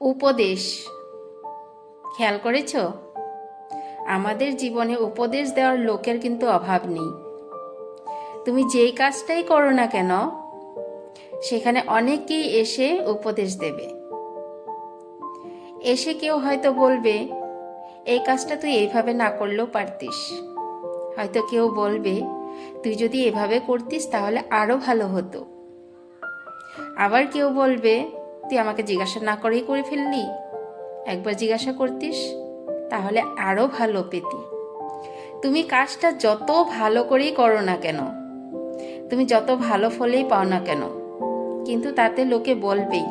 উপদেশ। খেয়াল করেছ? আমাদের জীবনে উপদেশ দেওয়ার লোকের কিন্তু অভাব নেই। তুমি যেই কাজটাই করো না কেন, সেখানে অনেকেই এসে উপদেশ দেবে। এসে কেউ হয়তো বলবে, এই কাজটা তুই এইভাবে না করলেও পারতিস। হয়তো কেউ বলবে, তুই যদি এভাবে করতিস তাহলে আরও ভালো হতো। আবার কেউ বলবে তুই আমাকে জিজ্ঞাসা না করেই করে ফেললি? একবার জিজ্ঞাসা করতিস, তাহলে আরও ভালো পেতি। তুমি কাজটা যত ভালো করেই করো না কেন, তুমি যত ভালো ফলেই পাও না কেন, কিন্তু তাতে লোকে বলবেই,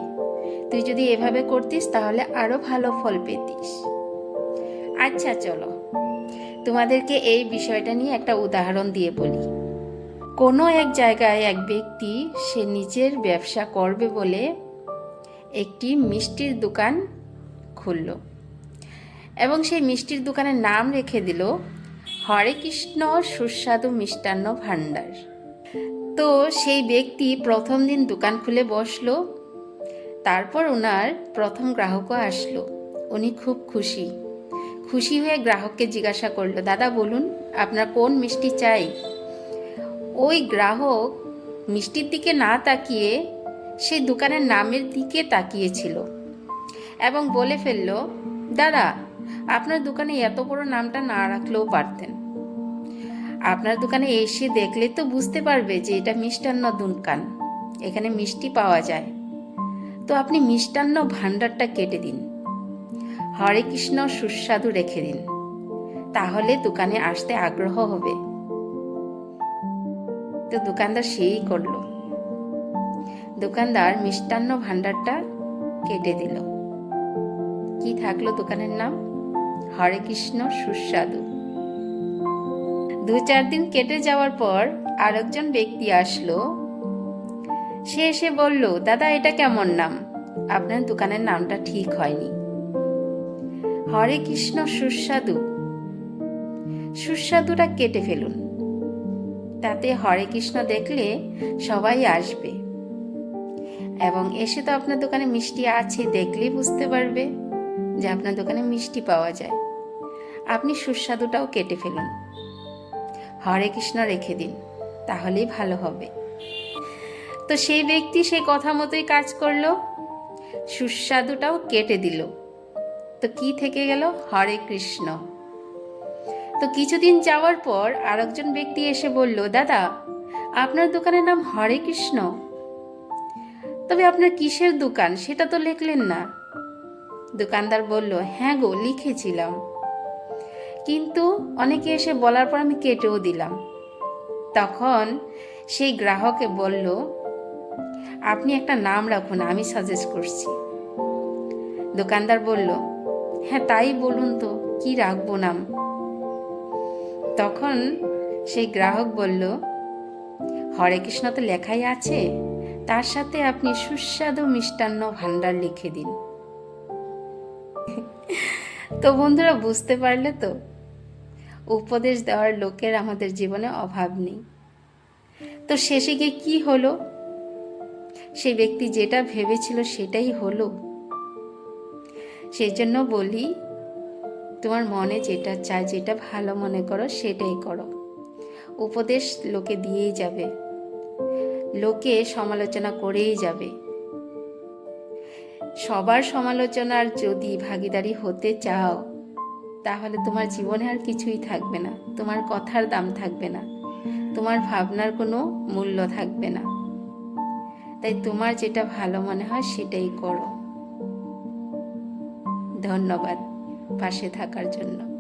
তুই যদি এভাবে করতিস, তাহলে আরও ভালো ফল পেতিস। আচ্ছা চলো। তোমাদেরকে এই বিষয়টা নিয়ে একটা উদাহরণ দিয়ে বলি। কোনো এক জায়গায় এক ব্যক্তি, সে নিজের ব্যবসা করবে বলে একটি মিষ্টির দোকান খুলল এবং সেই মিষ্টির দোকানের নাম রেখে দিল হরে কৃষ্ণ সুস্বাদু মিষ্টান্ন ভাণ্ডার। তো সেই ব্যক্তি প্রথম দিন দোকান খুলে বসল, তারপর ওনার প্রথম গ্রাহকও আসলো। উনি খুব খুশি। খুশি হয়ে গ্রাহককে জিজ্ঞাসা করল, দাদা, বলুন, আপনার কোন মিষ্টি চাই? ওই গ্রাহক মিষ্টির দিকে না তাকিয়ে সেই দোকানের নামের দিকে তাকিয়েছিল এবং বলে ফেলল, দাদা, আপনার দোকানে এত বড় নামটা না রাখলেও পারতেন। আপনার দোকানে এসে দেখলে তো বুঝতে পারবে যে এটা মিষ্টান্ন দোকান এখানে মিষ্টি পাওয়া যায়। তো আপনি মিষ্টান্ন ভাণ্ডারটা কেটে দিন। হরে কৃষ্ণ সুস্বাদু রেখে দিন। তাহলে দোকানে আসতে আগ্রহ হবে। তো দোকানদার সেই করল। দোকানদার মিষ্টান্ন ভাণ্ডারটা কেটে দিল। কি থাকল দোকানের নাম? হরে কৃষ্ণ সুস্বাদু। দু চার দিন কেটে যাওয়ার পর আরেকজন ব্যক্তি আসলো। সে এসে বলল, দাদা, এটা কেমন নাম? আপনার দোকানের নামটা ঠিক হয়নি। হরে কৃষ্ণ সুস্বাদু। সুস্বাদুটা কেটে ফেলুন। তাতে হরে কৃষ্ণ দেখলে সবাই আসবে। এবং এসে তো আপনার দোকানে মিষ্টি আছে, দেখলেই বুঝতে পারবে যে আপনার দোকানে মিষ্টি পাওয়া যায়। আপনি সুস্বাদুটাও কেটে ফেলুন। হরে কৃষ্ণ রেখে দিন, তাহলেই ভালো হবে। তো সেই ব্যক্তি সেই কথা মতোই কাজ করল, সুস্বাদুটাও কেটে দিল। তো কি থেকে গেল? হরে কৃষ্ণ। তো কিছুদিন যাওয়ার পর আরেকজন ব্যক্তি এসে বলল, দাদা, আপনার দোকানের নাম হরে কৃষ্ণ? তবে আপনার কিসের দোকান? সেটা তো লিখলেন না। দোকানদার বলল হ্যাঁ গো, লিখেছিলাম। কিন্তু অনেকে এসে বলার পর আমি কেটেও দিলাম। তখন সেই গ্রাহকে বলল, আপনি একটা নাম রাখুন, আমি সাজেস্ট করছি। দোকানদার বলল হ্যাঁ তাই বলুন তো, কি রাখব নাম? তখন সেই গ্রাহক বলল, হরে কৃষ্ণ তো লেখাই আছে। তার সাথে আপনি সুস্বাদু মিষ্টান্ন ভাণ্ডার লিখে দিন। তো বন্ধুরা, বুঝতে পারলে তো? উপদেশ দেওয়ার লোকের আমাদের জীবনে অভাব নেই। তো শেষে গিয়ে কি হলো? সেই ব্যক্তি যেটা ভেবেছিল সেটাই হলো। সেই জন্য বলি, তোমার মনে যেটা চায়, যেটা ভালো মনে করো, সেটাই করো। উপদেশ লোকে দিয়েই যাবে। লোকে সমালোচনা করেই যাবে। সবার সমালোচনার যদি ভাগিদারি হতে চাও, তাহলে তোমার জীবনে আর কিছুই থাকবে না। তোমার কথার দাম থাকবে না। তোমার ভাবনার কোনো মূল্য থাকবে না। তাই তোমার যেটা ভালো মনে হয় সেটাই করো। ধন্যবাদ পাশে থাকার জন্য।